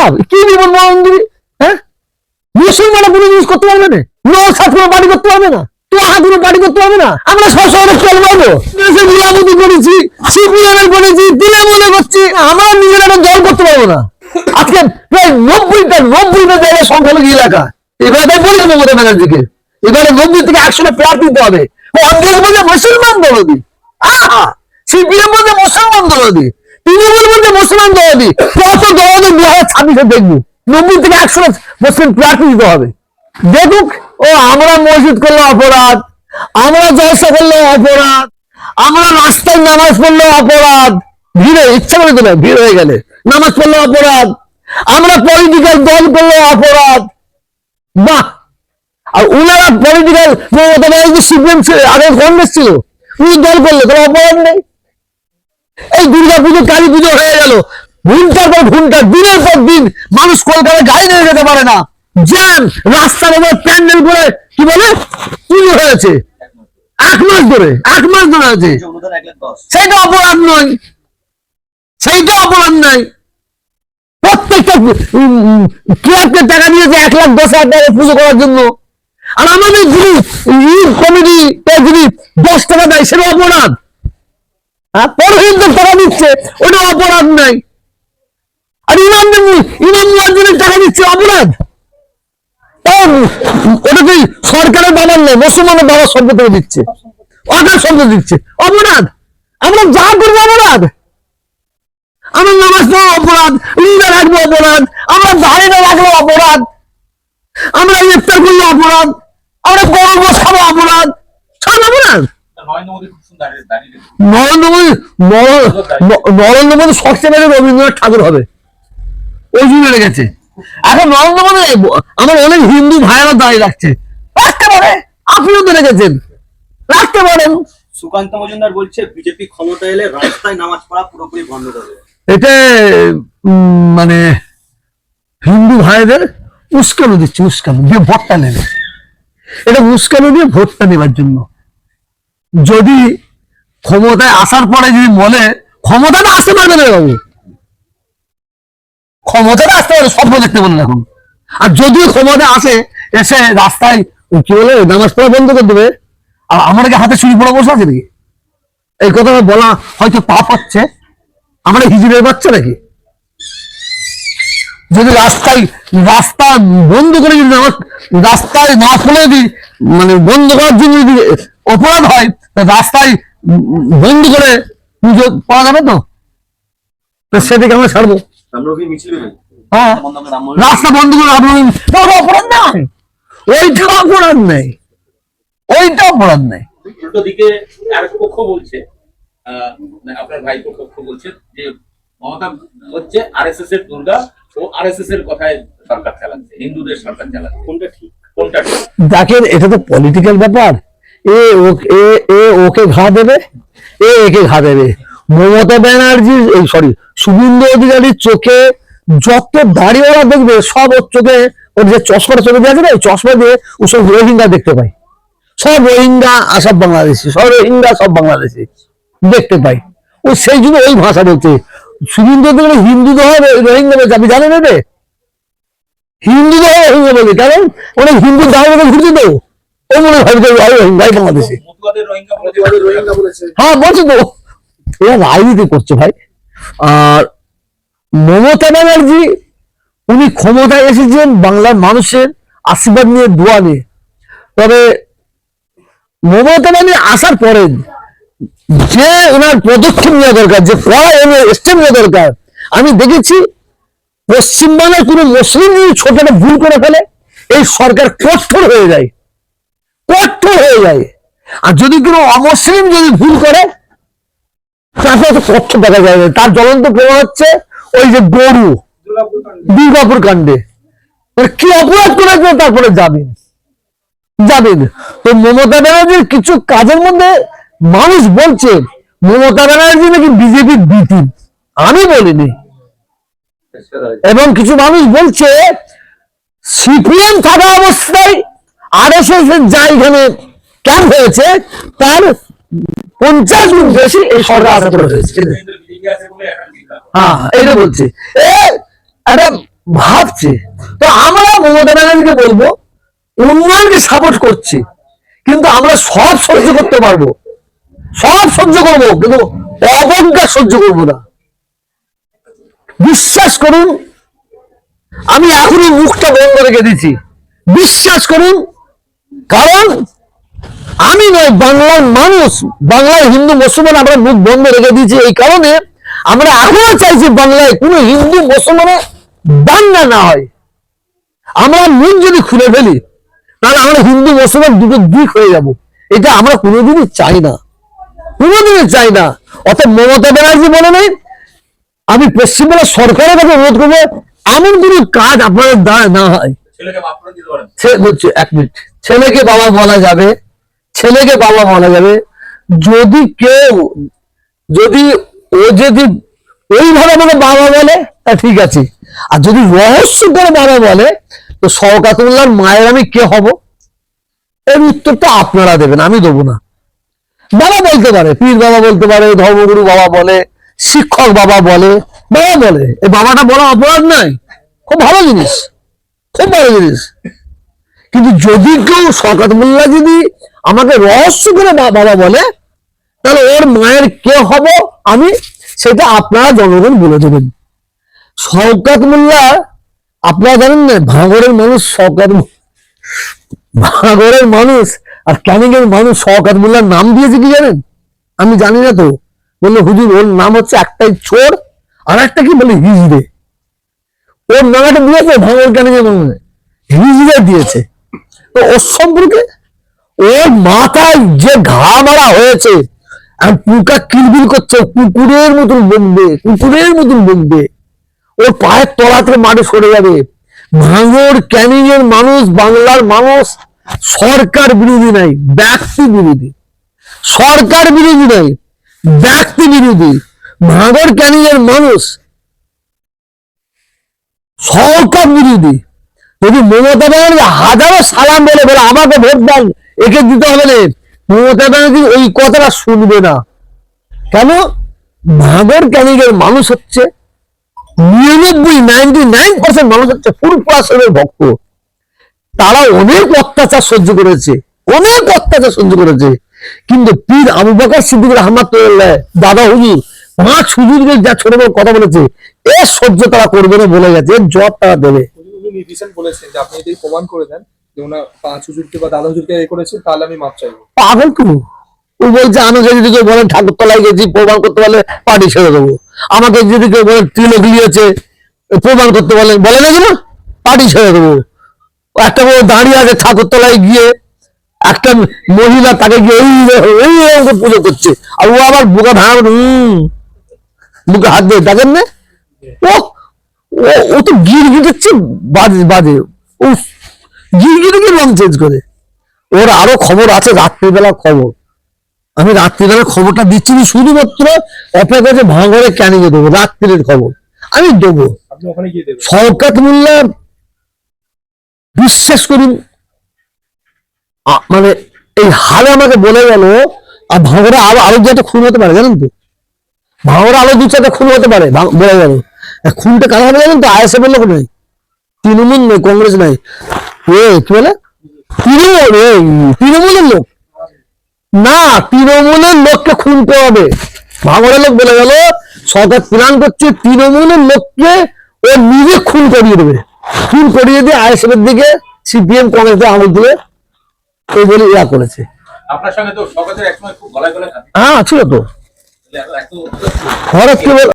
খারাপ কি মন্দির হ্যাঁ? মুসলমানরা কোনো জিনিস করতে পারবে না। বাড়ি করতে পারবে না। দিলে পারব না। আজকে জায়গায় এলাকা। এবারে বলি এবারে থেকে একশোটা দিতে হবে। মুসলমান বলছে মুসলমান দলদি তৃণমূল বলছে মুসলমান দলদি। কত দলদি দু হাজার ছাব্বিশে দেখব। নব্বই থেকে একশো মুসলিম প্রার্থী দিতে হবে। দেখুক, ও, আমরা মসজিদ করলে অপরাধ, আমরা জলসা করলে অপরাধ, আমরা রাস্তায় নামাজ পড়লে অপরাধ। ভিড়ে, ইচ্ছা করে দিলে ভিড় হয়ে গেলে। নামাজ পড়লে অপরাধ, আমরা পলিটিক্যাল দল করলে অপরাধ। বাহ! আর উনারা পলিটিক্যাল মমতা ছিল আগে কংগ্রেস ছিল, উনি দল করলে, কোনো অপরাধ নেই। এই দুর্গা পুজো, কালী পুজো হয়ে গেল। ঘুমটার পর ঘণ্টা দিনের পর দিন মানুষ কলকাতায় গাড়ি নিয়ে যেতে পারে না। জ্যাম রাস্তার উপর প্যান্ডেল করে কি বলে? পুজো হয়েছে। এক মাস ধরে, এক মাস ধরে দশ সেইটা অপরাধ নয়। সেইটা অপরাধ নয়। প্রত্যেকটা ক্লাবকে টাকা দিয়েছে এক লাখ দশ হাজার টাকা পুজো করার জন্য। আর আমাদের যিনি কমিটি যিনি দশ টাকা দেয়, সেটা অপরাধ। হ্যাঁ? পরহিনদের টাকা দিচ্ছে, ওটা অপরাধ নাই আর ইমাম ইমাম মুয়াজ্জিনের টাকা দিচ্ছে, অপরাধ। ওটা কি সরকারের বাবার নয় মুসলমানের বাবার সম্পত্তি দিচ্ছে। অকাল সম্পত্তি দিচ্ছে। অপরাধ। আমরা যা করব অপরাধ। আমার নামাজ পড়া অপরাধ, রোজা রাখব অপরাধ, আমরা দাঁড়িয়ে রাখব অপরাধ, আমরা ইফতার করলে অপরাধ, আমরা গরম খাব অপরাধ, সব অপরাধ। নরেন্দ্র মোদী নরেন্দ্র সবচেয়ে বেশি রবীন্দ্রনাথ ঠাকুর হবে। ওই জন্য রেখেছে এখন নরেন্দ্র মোদী আমার অনেক হিন্দু ভাইয়েরা দাঁড়িয়ে রাখছে। রাখতে পারে আপনিও তো রেখেছেন। রাখতে পারেন সুকান্ত মজুমদার বলছে বিজেপি ক্ষমতা এলে রাস্তায় নামাজ পড়া পুরোপুরি বন্ধ করে এটা উম, মানে হিন্দু ভাইদের উস্কানো দিচ্ছে উস্কানো দিয়ে ভোটটা নেবে। এটা উস্কানো দিয়ে ভোটটা নেবার জন্য। যদি ক্ষমতায় আসার পরে যদি বলে ক্ষমতাটা আসতে পারবে না বাবু। ক্ষমতাটা আসতে পারে স্বপ্ন দেখতে বলেন এখন। আর যদিও ক্ষমতা আসে, এসে রাস্তায় কি বলে নামাজ পড়া বন্ধ করে দেবে। আর আমার কি হাতে চুরি পড়া বসে আছে নাকি? এই কথাটা বলা হয়তো পাপ হচ্ছে। আমরা হিজড়ের বাচ্চা নাকি? যদি রাস্তায়, রাস্তা বন্ধ করে যদি আমার রাস্তায় না ফেলে দিই মানে বন্ধ করার জন্য যদি অপরাধ হয় রাস্তায় বন্ধ করে পুজো পাওয়া যাবে তো? তো সেদিকে আমরা ছাড়বো। হ্যাঁ। রাস্তা বন্ধ করে অপরাধ নাই। ওইটা অপরাধ নেই। ওইটা অপরাধ নেই। উল্টো দিকে আরেক পক্ষ বলছে আহ, মানে আপনার ভাইপো পক্ষ বলছে যে মমতা হচ্ছে আরএসএস এর দুর্গা ও আরএসএস এর কথায় সরকার চালাচ্ছে হিন্দুদের সরকার চালাচ্ছে। কোনটা ঠিক? কোনটা ঠিক? দেখেন এটা তো পলিটিক্যাল ব্যাপার। এ এ এ ওকে ঘা দেবে, এ একে ঘা দেবে। মমতা ব্যানার্জির এই সরি শুভেন্দু অধিকারীর চোখে যত দাড়িওয়ালা দেখবে, সব ওর চোখে ওর যে চশমাটা চোখে দিয়ে আছে না, ওই চশমা দিয়ে ও সব রোহিঙ্গা দেখতে পাই সব রোহিঙ্গা সব বাংলাদেশি, সব রোহিঙ্গা, সব বাংলাদেশি দেখতে পাই ও সেই জন্য ওই ভাষা বলছে। শুভেন্দু অধিকারী হিন্দু তো হবে, রোহিঙ্গা বলছে, আপনি জানেন এটা হিন্দু তো হবে রোহিঙ্গা বলছে। কারণ অনেক হিন্দু দাঁড়িয়ে ঘুরছে তো। ও মনে হয় বাংলাদেশে। হ্যাঁ বলছি তো। রাজনীতি করছে ভাই। আর মমতা ব্যানার্জি উনি ক্ষমতায় এসেছেন বাংলার মানুষের আশীর্বাদ নিয়ে দোয়া নিয়ে। তবে মমতা ব্যানার্জি আসার পরে যে ওনার পদক্ষেপ নেওয়া দরকার যে স্টেপ নেওয়া দরকার আমি দেখেছি পশ্চিমবাংলার কোনো মুসলিম ছোট ভুল করে ফেলে এই সরকার কঠোর হয়ে যায়। কঠোর হয়ে যায়। আর যদি কোনো অমুসলিম যদি ভুল করে তাকে তো কষ্ট দেখা যায় তার জ্বলন্ত প্রমাণ হচ্ছে ওই যে গরু, দুর্গাপুর কাণ্ডে। কি অপরাধ করেছে তারপরে যাবেন যাবেন তো মমতা ব্যানার্জির কিছু কাজের মধ্যে মানুষ বলছে, মমতা ব্যানার্জি নাকি বিজেপির বিতি আমি বলিনি। এবং কিছু মানুষ বলছে, সিপিএম থাকা অবস্থায় আর এস এস এর যা এখানে ক্যাম্প হয়েছে, তার পঞ্চাশ গুণ বেশি এই সরকার আসার পরে হয়েছে। হ্যাঁ এটা ভাবছে, তো আমরা মমতা ব্যানার্জিকে বলব, উন্নয়নকে সাপোর্ট করছি, কিন্তু আমরা সব সহ্য করতে পারব। সব সহ্য করব, কিন্তু অবজ্ঞা সহ্য করব না। বিশ্বাস করুন, আমি এখনই মুখটা বন্ধ রেখে দিচ্ছি। বিশ্বাস করুন কারণ আমি নয়, বাংলার মানুষ বাংলার হিন্দু, মুসলমান, আমরা মুখ বন্ধ রেখে দিয়েছি এই কারণে আমরা এখনও চাইছি বাংলায় কোনো হিন্দু, মুসলমানের দাঙ্গা না হয়। আমরা মুখ যদি খুলে ফেলি, তাহলে আমরা হিন্দু, মুসলমান দুটো দিক হয়ে যাব। এটা আমরা কোনোদিনই চাই না। কোনোদিনই চাই না। অত মমতা ব্যানার্জি বলে নেই, আমি পশ্চিমবঙ্গের সরকারের কাছে অনুরোধ করব, এমন কোনো কাজ আপনাদের দ্বারা না হয়। ছেলেকে বাবা বলা যাবে, ছেলেকে বাবা বলা যাবে, যদি কেউ, যদি ও যদি ওইভাবে আমাকে বাবা বলে, তা ঠিক আছে। আর যদি রহস্য করে বাবা বলে, তো শওকাতুল্লাহর মায়ের আমি কে হব? এর উত্তরটা আপনারা দেবেন, আমি দেবো না। বাবা বলতে পারে, পীর বাবা বলতে পারে, ধর্মগুরু বাবা বলে, শিক্ষক বাবা বলে বাবা বলে। এই বাবাটা বলা অপরাধ নয়, খুব ভালো জিনিস। খুব ভালো জিনিস। কিন্তু যদি কেউ শকাত মোল্লা যদি আমাকে রহস্য করে বাবা বলে, তাহলে ওর মায়ের কে হব আমি সেটা আপনারা জনগণ বলে দেবেন। শওকাত মোল্লা, আপনারা জানেন না ভাঙরের মানুষ শওকাত ভাঙরের মানুষ আর ক্যানিং এর মানুষ শওকাত মোল্লার নাম দিয়েছে কি জানেন? আমি জানি না তো। বলল, হুজুর, ওর নাম হচ্ছে একটাই চোর আর একটা কি বলে হিজড়ে? ওর নামটা দিয়েছে, ভাঙর ক্যানিং এর মানুষ হিজড়ে দিয়েছে। তো ওর সম্পর্কে ওর মাথায় যে ঘা মারা হয়েছে, আর পুকা কিলবিল করছে কুকুরের মতন বকবে, কুকুরের মতন বকবে। ওর পায়ের তলা থেকে মাটি সরে যাবে। ভাঙর ক্যানিং মানুষ, বাংলার মানুষ, সরকার বিরোধী নাই, ব্যক্তি বিরোধী। সরকার বিরোধী নাই, ব্যক্তি বিরোধী। ভাঙর ক্যানিং এর মানুষ সরকার বিরোধী যদি মমতা ব্যানার্জি হাজারো সালাম বলে বলে আমাকে ভোট দেন, একে দিতে হবে না। মমতা ব্যানার্জি ওই কথাটা শুনবে না। কেন? ভাগর ক্যানিকের মানুষ হচ্ছে নিরানব্বই, নাইনটি নাইন পার্সেন্ট মানুষ হচ্ছে ফুরফুরাসনের ভক্ত। তারা অনেক অত্যাচার সহ্য করেছে, অনেক অত্যাচার সহ্য করেছে। কিন্তু পীর আবু বাকর সিদ্দিক রহমাতুল্লাহ, দাদা হুজুর পাঁচ হুজুরকে যা ছোট বড় কথা বলেছে এ সহ্য তারা করবে না বলে গেছে এর জবাব তারা দেবে। রিসেন্ট বলেছেন যে আপনি যদি প্রমাণ করে দেন যে ওনার পাঁচ হুজুরকে বা দাদা হুজুরকে এ তাহলে আমি মাপ চাইব। পাগল ও বলছে আমাকে যদি কেউ বলেন ঠাকুর তলায় গেছি প্রমাণ করতে পারলে পার্টি ছেড়ে দেবো। আমাকে যদি কেউ বলেন প্রমাণ করতে পারলে বলে না কেন পার্টি ছেড়ে দেবো। একটা দাঁড়িয়ে আছে ঠাকুর তলায় গিয়ে একটা মহিলা তাকে গিয়ে এই পুজো করছে। আর ও আবার বোকা ভাঙা হম। বুকে হাত দিয়ে দেখেন না? ও ও- ও তো গির গিটেছে বাজে বাজে। ও গির গিরে গিয়ে রং চেঞ্জ করে। ওর আরও খবর আছে রাত্রিবেলা খবর। আমি রাত্রিবেলা খবরটা দিচ্ছি না, শুধুমাত্র অপেক্ষা যে ভাঙরে ক্যানিয়ে দেবো? রাত্রির খবর। আমি দেবো। শওকাত মোল্লা বিশ্বাস করুন মানে এই হালে আমাকে বলে গেল আর ভাঙরে আরও আরও যেটা খুন হতে পারে জানেন তো? ভাঙরে আরও দু চারটা খুন হতে পারে বলে গেল খুনটা কারা হবে জানেন তো? আইএসএফ এর লোক নয় তৃণমূল নয় কংগ্রেস নাই। এ কি বলে? তৃণমূল তৃণমূলের লোক। না তৃণমূলের লোককে খুন করাবে। ভাঙড়ের লোক বলে গেল সরকার প্ল্যান করছে তৃণমূলের লোককে ও নিজে খুন করিয়ে দেবে। খুন করিয়ে দিয়ে আইএসএফ এর দিকে সিপিএম কংগ্রেস আঙুল তুলে এই বলে ইয়া করেছে। আপনার সঙ্গে তো সকালের একসময় খুব গলায় গলায় হ্যাঁ ছিল তো। এত হঠাৎ কি বল